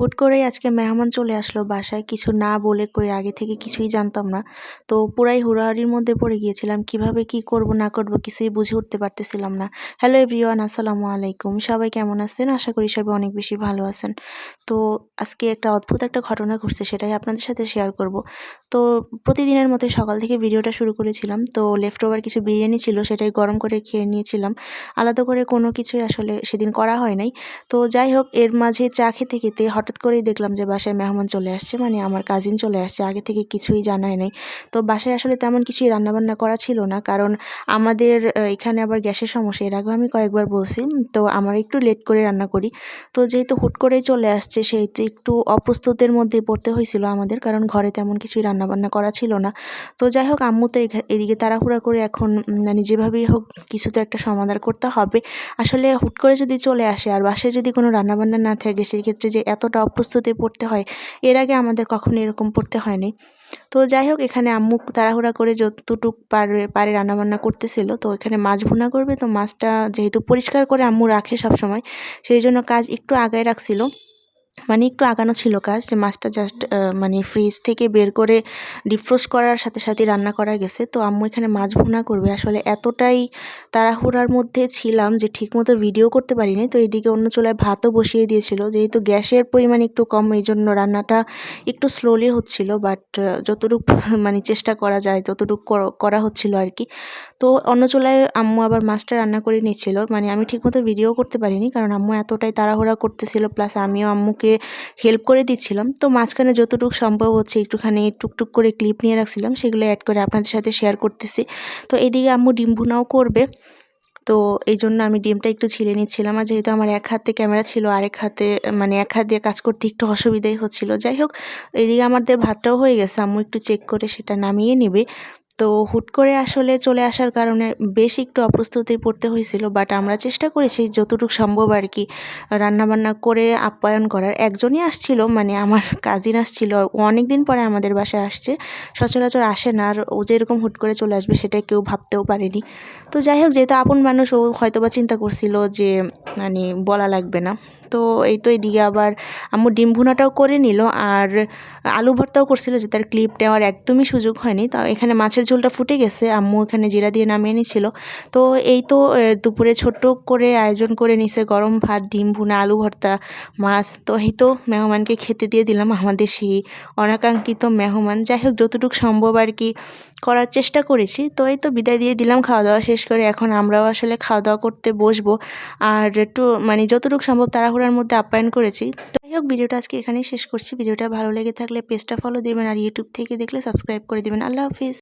হুট করেই আজকে মেহমান চলে আসলো বাসায়। কিছু না বলে কই আগে থেকে কিছুই জানতাম না। তো পুরাই হুড়াহুড়ির মধ্যে পড়ে গিয়েছিলাম, কীভাবে কি করব না করব কিছুই বুঝে উঠতে পারতেছিলাম না। হ্যালো এভরিওয়ান, আসসালামু আলাইকুম। সবাই কেমন আছেন? আশা করি সবাই অনেক বেশি ভালো আছেন। তো আজকে একটা অদ্ভুত একটা ঘটনা ঘটছে, সেটাই আপনাদের সাথে শেয়ার করব। তো প্রতিদিনের মতো সকাল থেকে ভিডিওটা শুরু করেছিলাম। তো লেফট ওভার কিছু বিরিয়ানি ছিল, সেটাই গরম করে খেয়ে নিয়েছিলাম। আলাদা করে কোনো কিছুই আসলে সেদিন করা হয় নাই। তো যাই হোক, এর মাঝে চা খেতে খেতে হঠাৎ করেই দেখলাম যে বাসায় মেহমান চলে আসছে মানে আমার কাজিন চলে আসছে, আগে থেকে কিছুই জানায় নাই। তো বাসায় আসলে তেমন কিছুই রান্নাবান্না করা ছিল না, কারণ আমাদের এখানে আবার গ্যাসের সমস্যা, এর আগেও আমি কয়েকবার বলছি তো আমার একটু লেট করে রান্না করি। তো যেহেতু হুট করেই চলে আসছে, সেহেতু একটু অপ্রস্তুতের মধ্যে পড়তে হয়েছিল আমাদের, কারণ ঘরে তেমন কিছুই রান্নাবান্না করা ছিল না। তো যাই হোক, আম্মু তো এদিকে তাড়াহুড়া করে এখন মানে যেভাবেই হোক কিছু তো একটা সমাধান করতে হবে। আসলে হুট করে যদি চলে আসে, আর বাসায় যদি কোনো রান্নাবান্না না থাকে সেই ক্ষেত্রে যে এতটা অপ্রস্তুতি পড়তে হয়। এর আগে আমাদের কখনো এরকম পড়তে হয়নি। তো যাই হোক, এখানে আম্মু তাড়াহুড়া করে যতটুক পারে পারে রান্নাবান্না করতেছিল, তো এখানে মাছ ভুনা করবে। তো মাছটা যেহেতু পরিষ্কার করে আম্মু রাখে সবসময়, সেই জন্য কাজ একটু আগায় রাখছিল। মানে একটু আগানো ছিল কাজ যে মাছটা জাস্ট মানে ফ্রিজ থেকে বের করে ডিফ্রোস্ট করার সাথে সাথে রান্না করা গেছে। তো আম্মু এখানে মাছ ভুনা করবে। আসলে এতটাই তাড়াহুড়ার মধ্যে ছিলাম যে ঠিকমতো ভিডিও করতে পারিনি। তো এইদিকে অন্য চুলায় ভাতও বসিয়ে দিয়েছিল। যেহেতু গ্যাসের পরিমাণ একটু কম এই জন্য রান্নাটা একটু স্লোলি হচ্ছিল বাট যতটুক মানে চেষ্টা করা যায় ততটুক করা হচ্ছিল আর কি তো অন্য চুলায় আম্মু আবার মাছটা রান্না করে নিচ্ছিল মানে আমি ঠিকমতো ভিডিও করতে পারিনি কারণ আম্মু এতটাই তাড়াহুড়া করতেছিল প্লাস আমিও আম্মুকে হেল্প করে দিচ্ছিলাম। তো মাঝখানে যতটুকু সম্ভব হচ্ছে একটুখানি টুকটুক করে ক্লিপ নিয়ে রাখছিলাম, সেগুলো অ্যাড করে আপনাদের সাথে শেয়ার করতেছি। তো এদিকে আম্মু ডিম ভুনাও করবে। তো এই জন্য আমি ডিমটা একটু ছিলে নিচ্ছিলাম। আর যেহেতু আমার এক হাতে ক্যামেরা ছিল, আরেক হাতে মানে এক হাত দিয়ে কাজ করতে একটু অসুবিধাই হচ্ছিল। যাই হোক, এদিকে আমাদের ভাতটাও হয়ে গেছে। আম্মু একটু চেক করে সেটা নামিয়ে নেবে। তো হুট করে আসলে চলে আসার কারণে বেশ একটু অপ্রস্তুতি পড়তে হয়েছিল বাট আমরা চেষ্টা করেছি যতটুকু সম্ভব আর কি রান্নাবান্না করে আপ্যায়ন করার। একজনই আসছিল মানে আমার কাজিন আসছিল অনেক দিন পরে আমাদের বাসায় আসছে, সচরাচর আসে না আর ও যে এরকম হুট করে চলে আসবে সেটা কেউ ভাবতেও পারেনি। তো যাই হোক, যেহেতু আপন মানুষ, ও হয়তো বা চিন্তা করছিল যে মানে বলা লাগবে না। তো এই তো এদিকে আবার আম্মু ডিম ভুনাটাও করে নিল আর আলু ভর্তাও করছিল যে তার ক্লিপ নেওয়ার একদমই সুযোগ হয়নি। তো এখানে মাছের ঝোলটা ফুটে গেছে। আম্মু এখানে জিরা দিয়ে নামিয়ে নিছিল। তো এই তো দুপুরে ছোট্ট করে আয়োজন করে নিছে গরম ভাত, ডিম ভুনা, আলু ভর্তা, মাছ। তো এই তো মেহমানকে খেতে দিয়ে দিলাম আমাদের সেই অনাকাঙ্ক্ষিত মেহমান। যাই হোক, যতটুকু সম্ভব আর কি করার চেষ্টা করেছি। তো এই তো বিদায় দিয়ে দিলাম, খাওয়া দাওয়া শেষ করে। এখন আমরাও আসলে খাওয়া দাওয়া করতে বসবো। আর একটু মানে যতটুকু সম্ভব তাড়াহুড়ার মধ্যে আপ্যায়ন করেছি। যাই হোক ভিডিওটা আজকে এখানেই শেষ করছি। ভিডিওটা ভালো লেগে থাকলে পেজটা ফলো দেবেন আর ইউটিউব থেকে দেখলে সাবস্ক্রাইব করে দেবেন। আল্লাহ হাফিজ।